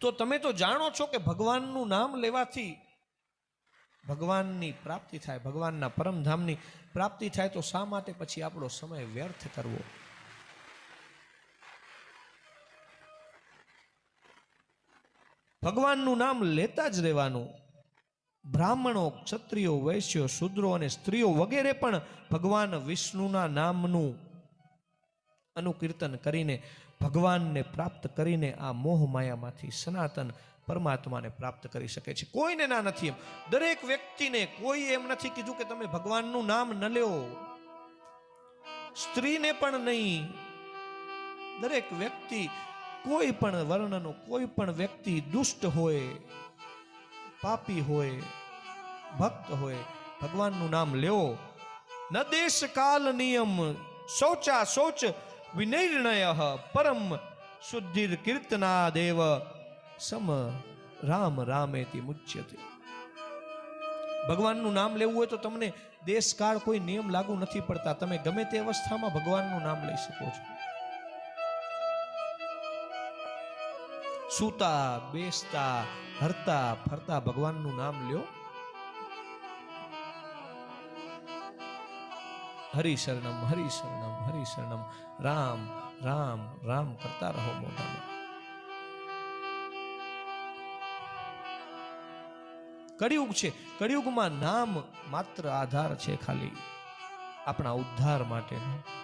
તો તમે તો જાણો છો કે ભગવાનનું નામ લેવાથી ભગવાનની પ્રાપ્તિ થાય, ભગવાનના પરમધામની પ્રાપ્તિ થાય, તો શા માટે પછી આપણો સમય વ્યર્થ કરવો? ભગવાનનું નામ લેતા જ રહેવાનું. બ્રાહ્મણો, ક્ષત્રિયો, વૈશ્યો, શુદ્રો અને સ્ત્રીઓ વગેરે પણ ભગવાન વિષ્ણુના નામનું અનુકીર્તન કરીને ભગવાનને પ્રાપ્ત કરીને આ મોહ માયામાંથી સનાતન પરમાત્માને પ્રાપ્ત કરી શકે છે. કોઈને ના નથી એમ. દરેક વ્યક્તિને કોઈ એમ નથી કીધું કે તમે ભગવાનનું નામ ન લ્યો. સ્ત્રીને પણ નહીં. દરેક વ્યક્તિ, કોઈ પણ વર્ણનો, કોઈ પણ વ્યક્તિ દુષ્ટ હોય, પાપી હોય, ભક્ત હોય, ભગવાનનું નામ લેવો ન દેશ કાલ નિયમ. શૌચા શૌચ વિનિર્ણય પરમ શુદ્ધિર કીર્તના દેવ સમ રામ રામેતિ મુચ્યતે ભગવાનનું નામ લેવું હોય તો તમને દેશકાળ કોઈ નિયમ લાગુ નથી પડતા, તમે ગમે તે અવસ્થામાં ભગવાનનું નામ લઈ શકો છો. સૂતા, બેસતા, હરતા, ફરતા ભગવાનનું નામ લ્યો. હરિ શરણમ હરિ શરણમ હરિ શરણમ. રામ રામ રામ કરતા રહો મોઢામાં કળિયુગ છે. કળિયુગમાં નામ માત્ર આધાર છે ખાલી. આપણા ઉદ્ધાર માટેનો.